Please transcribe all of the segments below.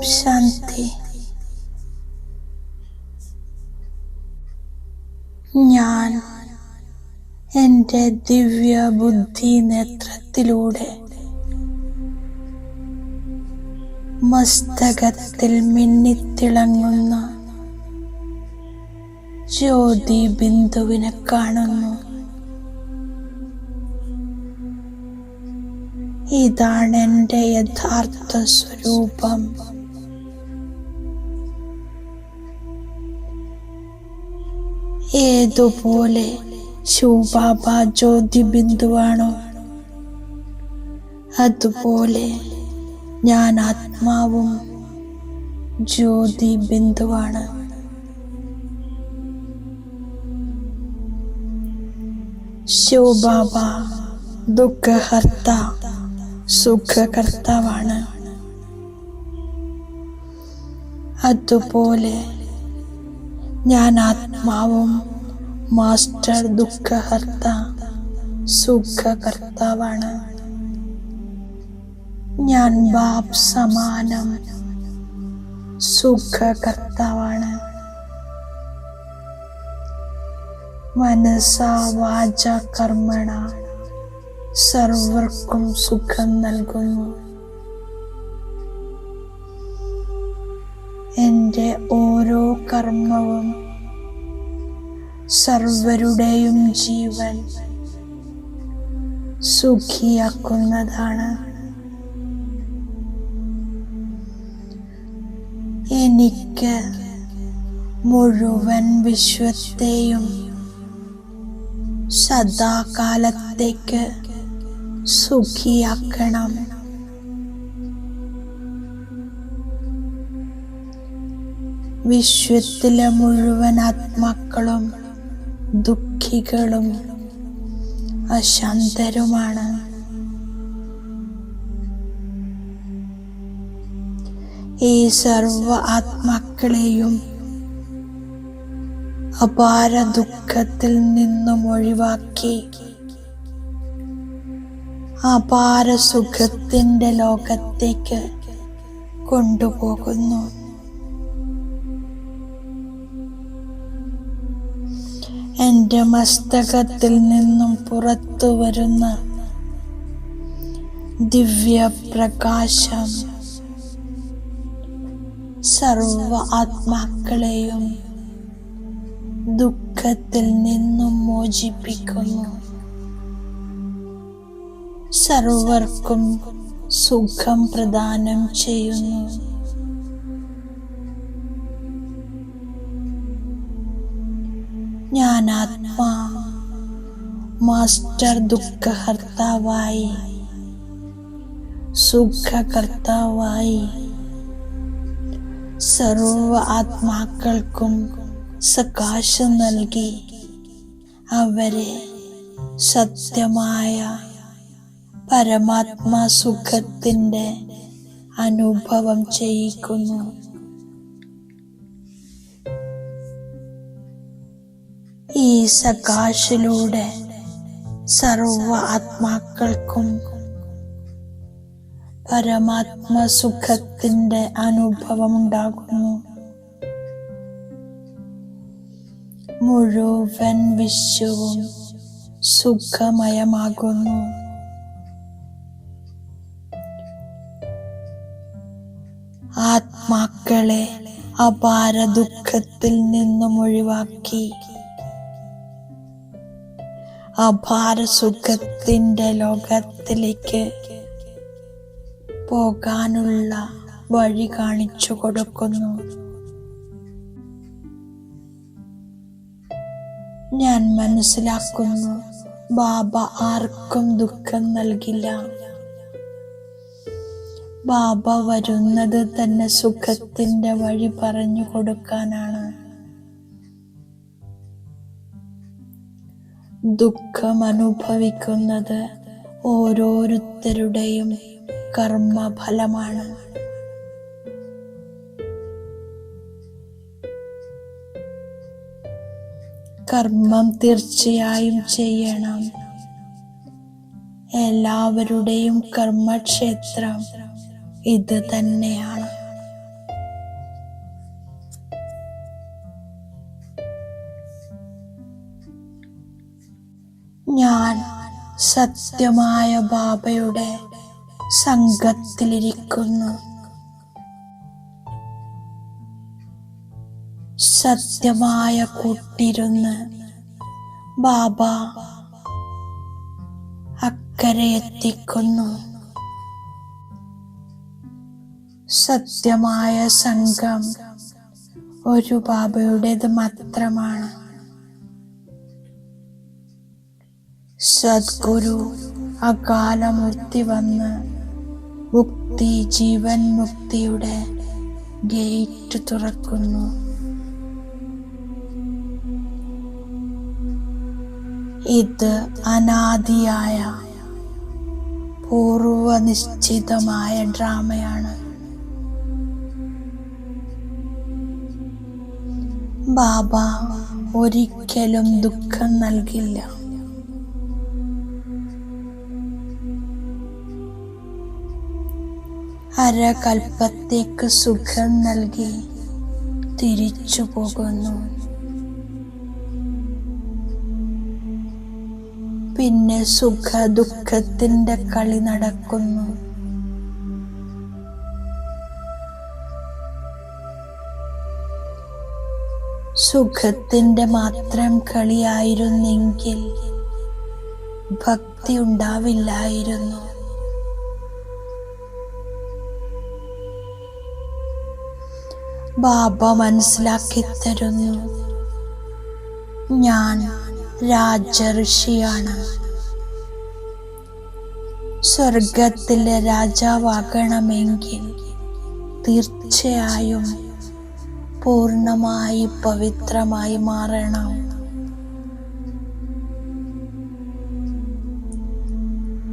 ശാന്തി ഞാൻ എന്റെ ദിവ്യ ബുദ്ധി നേത്രത്തിലൂടെ മസ്തകത്തിൽ മിന്നിത്തിളങ്ങുന്ന ജ്യോതി ബിന്ദുവിനെ കാണുന്നു. ഇതാണ് എന്റെ യഥാർത്ഥ സ്വരൂപം. ഏതുപോലെ ശിവബാബ ജ്യോതി ബിന്ദുവാണോ അതുപോലെ ഞാൻ ആത്മാവും ജ്യോതി ബിന്ദുവാണ് ശിവബാബ ദുഃഖഹർത്ത സുഖകർത്താവാണ്. അതുപോലെ ഞാൻ ആത്മാവും മാസ്റ്റർ ദുഃഖഹർത്ത സുഖകർത്താവാണ്. ഞാൻ ബാബ് സമാനം സുഖകർത്താവാണ്. മനസ്സ വാച കർമ്മണ സർവർക്കും സുഖം നൽകുന്നു. എന്റെ ഓരോ കർമ്മവും സർവരുടെയും ജീവൻ സുഖിയാക്കുന്നതാണ്. എനിക്ക് മുഴുവൻ വിശ്വത്തെയും സദാകാലത്തേക്ക് സുഖിയാക്കണം. വിശ്വത്തിലെ മുഴുവൻ ആത്മാക്കളും ദുഃഖികളും അശാന്തരുമാണ്. ഈ സർവ ആത്മാക്കളെയും അപാര ദുഃഖത്തിൽ നിന്നും ഒഴിവാക്കി അപാര സുഖത്തിന്റെ ലോകത്തേക്ക് കൊണ്ടുപോകുന്നു. എന്റെ മസ്തകത്തിൽ നിന്നും പുറത്തു വരുന്ന ദിവ്യപ്രകാശം. സർവ ആത്മാക്കളെയും ദുഃഖത്തിൽ നിന്നും മോചിപ്പിക്കുന്നു. സർവർക്കും സുഖം പ്രദാനം ചെയ്യുന്നു. ഞാൻ മാസ്റ്റർ ദുഃഖഹർത്താവായി സുഖകർത്താവായി. സർവ ആത്മാക്കൾക്കും സകാശം നൽകി അവരെ സത്യമായ പരമാത്മാ സുഖത്തിന്റെ അനുഭവം ചെയ്യിക്കുന്നു. ഈ സകാശിലൂടെ സർവ ആത്മാക്കൾക്കും പരമാത്മ സുഖത്തിന്റെ അനുഭവം ഉണ്ടാകുന്നു മുഴുവൻ വിശ്വവും സുഖമയമാകുന്നു. ആത്മാക്കളെ അപാര ദുഃഖത്തിൽ നിന്നും ഒഴിവാക്കി അപാര സുഖത്തിന്റെ ലോകത്തിലേക്ക് പോകാനുള്ള വഴി കാണിച്ചു കൊടുക്കുന്നു. ഞാൻ മനസ്സിലാക്കുന്നു ബാബ ആർക്കും ദുഃഖം നൽകില്ല. ബാബ വരുന്നത് തന്നെ സുഖത്തിന്റെ വഴി പറഞ്ഞു കൊടുക്കാനാണ്. ദുഃഖം അനുഭവിക്കുന്നത് ഓരോരുത്തരുടെയും കർമ്മഫലമാണ്. കർമ്മം തീർച്ചയായും ചെയ്യണം. എല്ലാവരുടെയും കർമ്മക്ഷേത്രം ഇത് തന്നെയാണ്. സത്യമായ ബാബയുടെ സംഘത്തിലിരിക്കുന്നു. സത്യമായ കൂട്ടിരുന്ന് ബാബ അക്കരെ എത്തിക്കുന്നു. സത്യമായ സംഘം ഒരു ബാബയുടേത് മാത്രമാണ്. സദ്ഗുരു അകാലമൂർത്തി വന്ന് മുക്തി ജീവൻ മുക്തിയുടെ ഗേറ്റ് തുറക്കുന്നു. ഇത് അനാദിയായ പൂർവനിശ്ചിതമായ ഡ്രാമയാണ്. ബാബ ഒരിക്കലും ദുഃഖം നൽകില്ല. അരകൽപ്പത്തേക്ക് സുഖം നൽകി തിരിച്ചു പോകുന്നു. പിന്നെ സുഖ ദുഃഖത്തിന്റെ കളി നടക്കുന്നു. സുഖത്തിന്റെ മാത്രം കളിയായിരുന്നെങ്കിൽ ഭക്തി ഉണ്ടാവില്ലായിരുന്നു. ബാബ മനസ്സിലാക്കി തരുന്നു. ഞാൻ രാജഋഷിയാണ്. സ്വർഗത്തിലെ രാജാവാകണമെങ്കിൽ തീർച്ചയായും പൂർണമായി പവിത്രമായി മാറണം.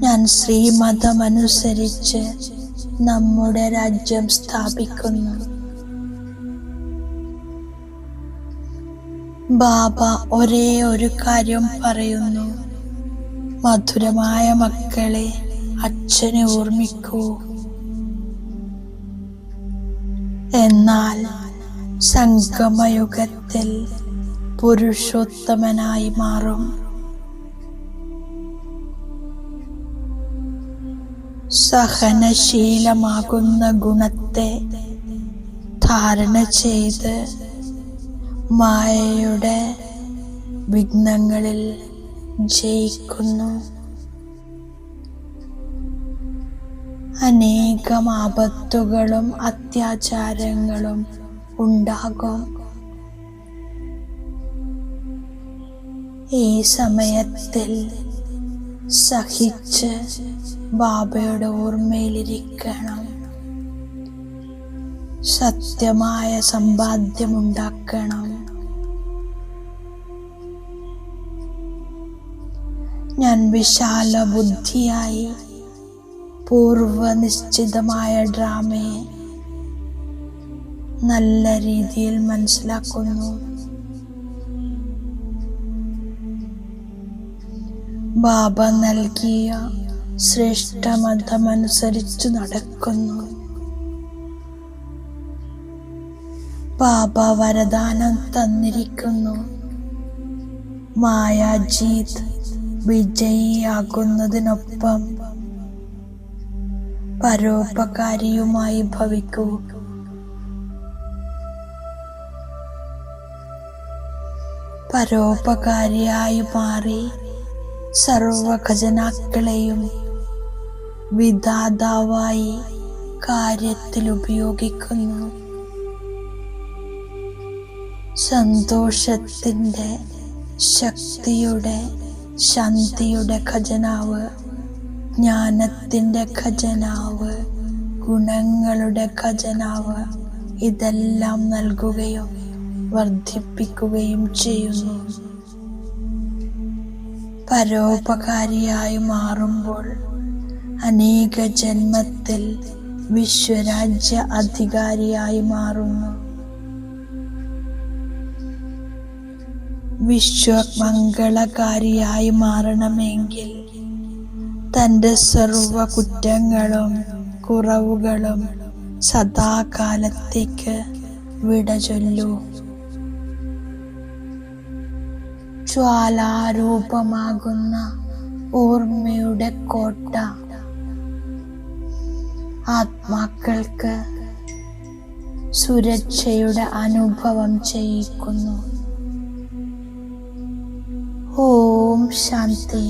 ഞാൻ ശ്രീമതമനുസരിച്ച് നമ്മുടെ രാജ്യം സ്ഥാപിക്കുന്നു. ബാബ ഒരേ ഒരു കാര്യം പറയുന്നു. മധുരമായ മക്കളെ അച്ഛനെ ഓർമ്മിക്കൂ. എന്നാൽ സംഗമയുഗത്തിൽ പുരുഷോത്തമനായി മാറും. സഹനശീലമാകുന്ന ഗുണത്തെ ധാരണ ചെയ്ത് മായയുടെ വിഘ്നങ്ങളിൽ ജയിക്കുന്നു. അനേകം ആപത്തുകളും അത്യാചാരങ്ങളും ഉണ്ടാകും. ഈ സമയത്തിൽ സഹിച്ച് ബാബയുടെ ഓർമ്മയിലിരിക്കണം. സത്യമായ സമ്പാദ്യമുണ്ടാക്കണം. ഞാൻ വിശാല ബുദ്ധിയായി പൂർവനിശ്ചിതമായ ഡ്രാമയെ നല്ല രീതിയിൽ മനസ്സിലാക്കുന്നു. ബാബ നൽകിയ ശ്രേഷ്ഠ മതമനുസരിച്ച് നടക്കുന്നു. ബാബ വരദാനം തന്നിരിക്കുന്നു. മായാജീത് വിജയിയാകുന്നതിനൊപ്പം പരോപകാരിയുമായി ഭവിക്കൂ. പരോപകാരിയായി മാറി സർവഖജനാക്കളെയും വിധാതാവായി കാര്യത്തിൽ ഉപയോഗിക്കുന്നു സന്തോഷത്തിന്റെ ശക്തിയുടെ ശാന്തിയുടെ ഖജനാവ് ജ്ഞാനത്തിന്റെ ഖജനാവ് ഗുണങ്ങളുടെ ഖജനാവ് ഇതെല്ലാം നൽകുകയും വർദ്ധിപ്പിക്കുകയും ചെയ്യുന്നു. പരോപകാരിയായി മാറുമ്പോൾ അനേക ജന്മത്തിൽ വിശ്വരാജ്യ അധികാരിയായി മാറുന്നു. വിശ്വമംഗളകാരിയായി മാറണമെങ്കിൽ തന്റെ സർവ കുറ്റങ്ങളും കുറവുകളും സദാകാലത്തേക്ക് വിട ചൊല്ലൂ ജ്വാലാരൂപമാകുന്ന ഓർമ്മയുടെ കോട്ട ആത്മാക്കൾക്ക് സുരക്ഷയുടെ അനുഭവം ചെയ്യിക്കുന്നു. ഓം ശാന്തി